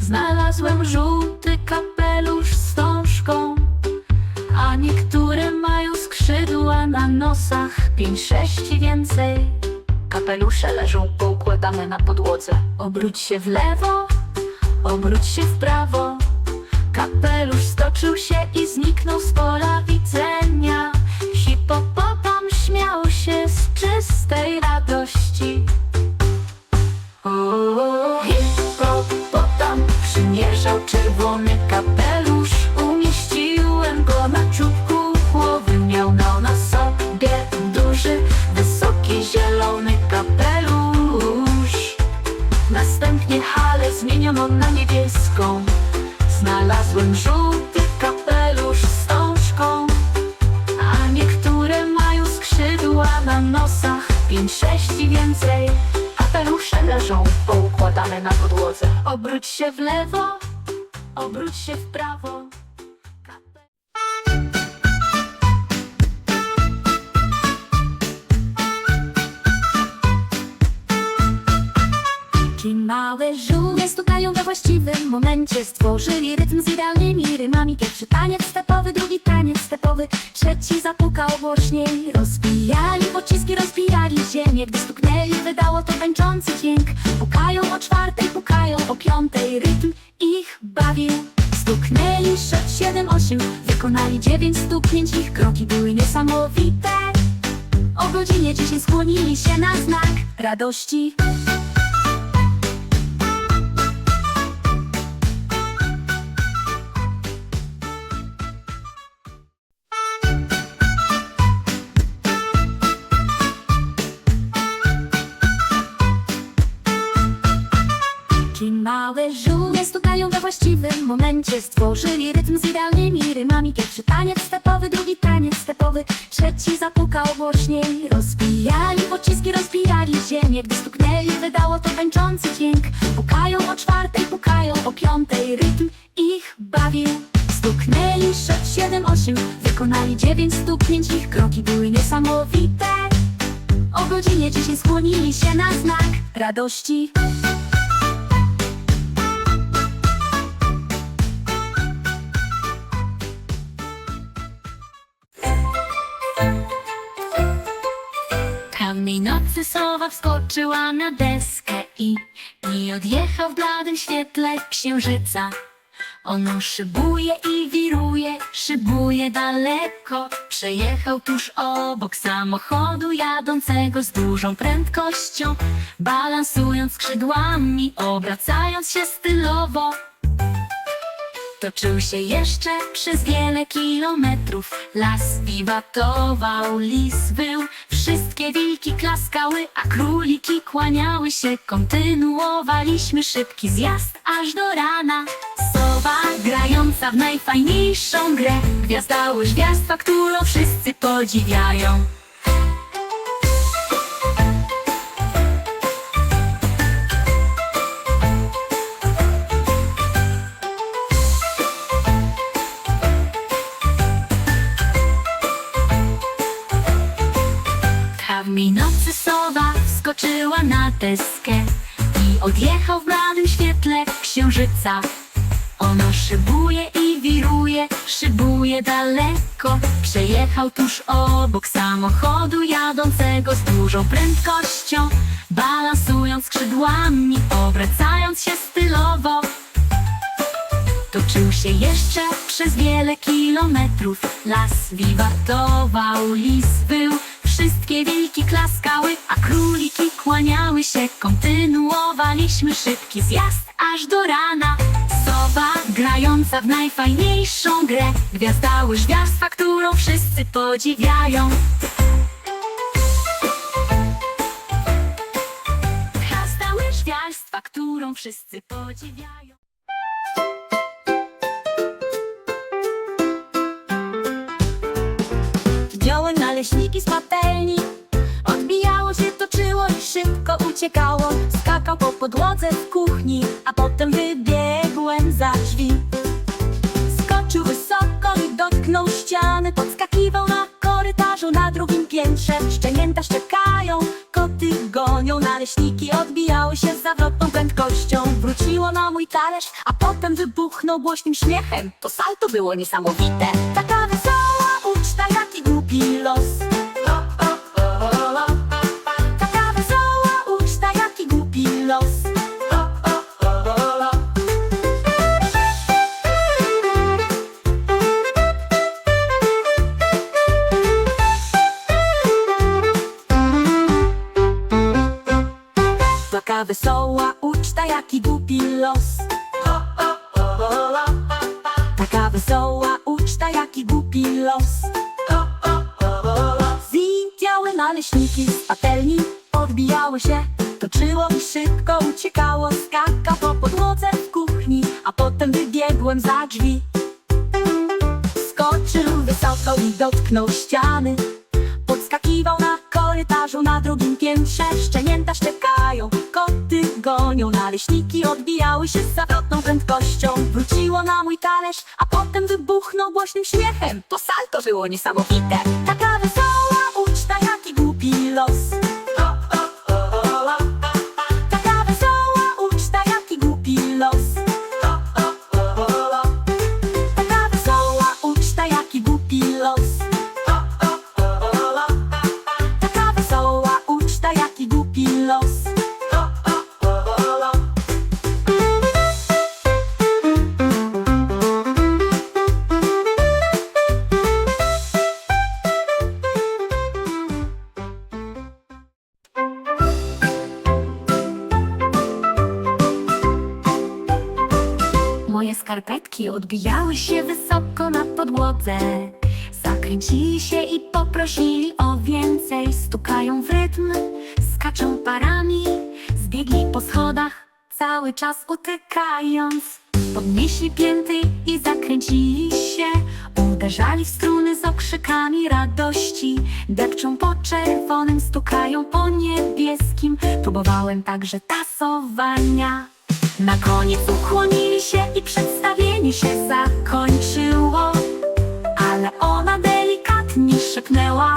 Znalazłem żółty kapelusz z wstążką A niektóre mają skrzydła na nosach. Pięć, sześć więcej. Kapelusze leżą poukładane na podłodze. Obróć się w lewo, obróć się w prawo. Kapelusz stoczył się i zniknął z pola widzenia halę zmieniono na niebieską. Znalazłem żółty kapelusz z wstążką A niektóre mają skrzydła na nosach. Pięć, sześć i więcej. Kapelusze leżą poukładane na podłodze. Obróć się w lewo, obróć się w prawo Małe żółwie stukają we właściwym momencie. Stworzyli rytm z idealnymi rymami. Pierwszy taniec stepowy, drugi taniec stepowy. Trzeci zapukał głośniej. Rozbijali pociski, rozbijali ziemię. Gdy stuknęli, wydało to tańczący dźwięk. Pukają o czwartej, pukają o piątej. Rytm ich bawił. Stuknęli sześć, siedem, osiem. Wykonali dziewięć stuknięć. Ich kroki były niesamowite. O godzinie dziesięć skłonili się na znak radości małe żółwie stukają we właściwym momencie. Stworzyli rytm z idealnymi rymami. Pierwszy taniec stepowy, drugi taniec stepowy. Trzeci zapukał głośniej Rozbijali pociski, rozbijali ziemię. Gdy stuknęli, wydało to tańczący dźwięk. Pukają o czwartej, pukają o piątej. Rytm ich bawił. Stuknęli sześć, siedem, osiem. Wykonali dziewięć stuknięć. Ich kroki były niesamowite. O godzinie dziesięć skłonili się na znak radości Pewnej nocy sowa wskoczyła na deskę i i odjechał w bladym świetle księżyca. Ono szybuje i wiruje, szybuje daleko. Przejechał tuż obok samochodu jadącego z dużą prędkością, balansując skrzydłami, obracając się stylowo. Toczył się jeszcze przez wiele kilometrów Las wiwatował, lis był Wszystkie wilki klaskały, a króliki kłaniały się. Kontynuowaliśmy szybki zjazd aż do rana. Sowa grająca w najfajniejszą grę. Gwiazda łyżwiarstwa, którą wszyscy podziwiają I odjechał w bladym świetle księżyca. Ono szybuje i wiruje, szybuje daleko. Przejechał tuż obok samochodu jadącego z dużą prędkością Balansując skrzydłami, obracając się stylowo. Toczył się jeszcze przez wiele kilometrów. Las wiwatował, lis był Wszystkie wilki klaskały, a króliki kłaniały się. Kontynuowaliśmy szybki zjazd aż do rana. Sowa grająca w najfajniejszą grę. Gwiazda łyżwiarstwa, którą wszyscy podziwiają. Gwiazda łyżwiarstwa, którą wszyscy podziwiają uciekało Skakał po podłodze w kuchni A potem wybiegłem za drzwi. Skoczył wysoko i dotknął ściany Podskakiwał na korytarzu na drugim piętrze. Szczenięta szczekają, koty gonią naleśniki odbijały się z zawrotną prędkością. Wróciło na mój talerz, a potem wybuchnął głośnym śmiechem. To salto było niesamowite. Taka wesoła uczta, jaki głupi los Taka wesoła uczta, jaki głupi los. Zwidziały naleśniki z patelni Odbijały się, toczyło i szybko uciekało Skaka po podłodze w kuchni A potem wybiegłem za drzwi. Skoczył wysoko i dotknął ściany. Podskakiwał na korytarzu na drugim piętrze Szczenięta koty gonią Naleśniki odbijały się z zawrotną prędkością. Wróciło na mój talerz, a potem wybuchnął głośnym śmiechem. To salto było niesamowite. Taka wesoła uczta, jaki głupi los odbijały się wysoko na podłodze. Zakręcili się i poprosili o więcej. Stukają w rytm, skaczą parami, zbiegli po schodach, cały czas utykając. Podnieśli pięty i zakręcili się, uderzali w struny z okrzykami radości. Depczą po czerwonym, stukają po niebieskim. Próbowałem także tasowania. Na koniec ukłonili się i przedstawienie się zakończyło. Ale ona delikatnie szepnęła.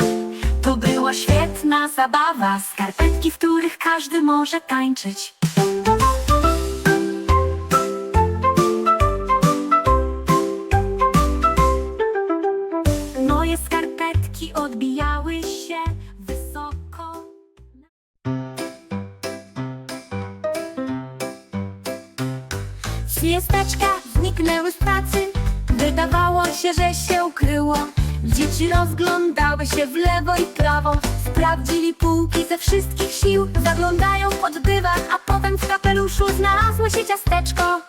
To była świetna zabawa Skarpetki, w których każdy może tańczyć Się, że się ukryło. Dzieci rozglądały się w lewo i prawo. Sprawdzili półki ze wszystkich sił. Zaglądają pod dywan, a potem w kapeluszu znalazło się ciasteczko.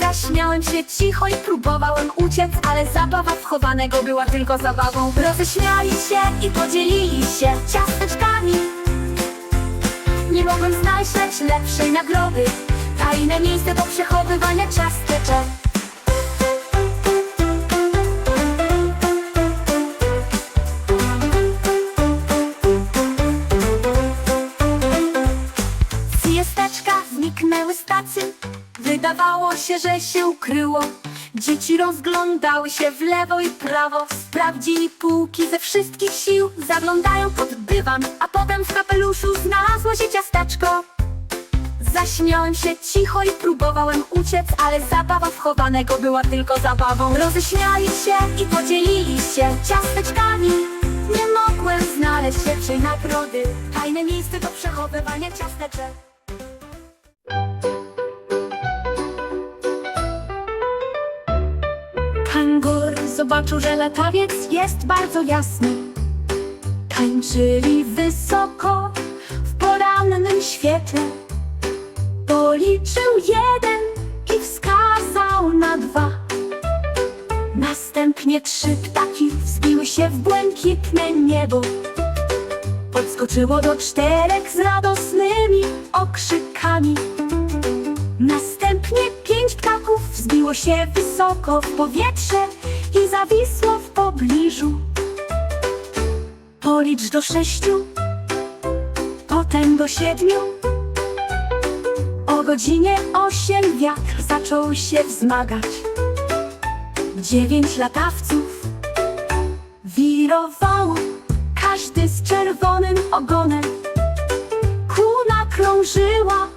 Zaśmiałem się cicho i próbowałem uciec Ale zabawa wchowanego była tylko zabawą. Roześmiali się i podzielili się ciasteczkami. Nie mogłem znaleźć lepszej nagrody. Tajne miejsce do przechowywania ciasteczek Ciasteczka zniknęły z tacy Wydawało się, że się ukryło. Dzieci rozglądały się w lewo i prawo. Sprawdzili półki ze wszystkich sił. Zaglądają pod dywan A potem w kapeluszu znalazło się ciasteczko. Zaśmiałem się cicho i próbowałem uciec Ale zabawa wchowanego była tylko zabawą. Roześmiali się i podzielili się ciasteczkami. Nie mogłem znaleźć lepszej nagrody. Tajne miejsce do przechowywania ciasteczek zobaczył, że latawiec jest bardzo jasny. Tańczyli wysoko w porannym świetle. Policzył jeden i wskazał na dwa. Następnie trzy ptaki wzbiły się w błękitne niebo. Podskoczyło do czterech z radosnymi okrzykami. Następnie pięć ptaków wzbiło się wysoko w powietrze i zawisło w pobliżu. Policz do sześciu, potem do siedmiu. O godzinie osiem wiatr zaczął się wzmagać. Dziewięć latawców wirowało, każdy z czerwonym ogonem. Ku krążyła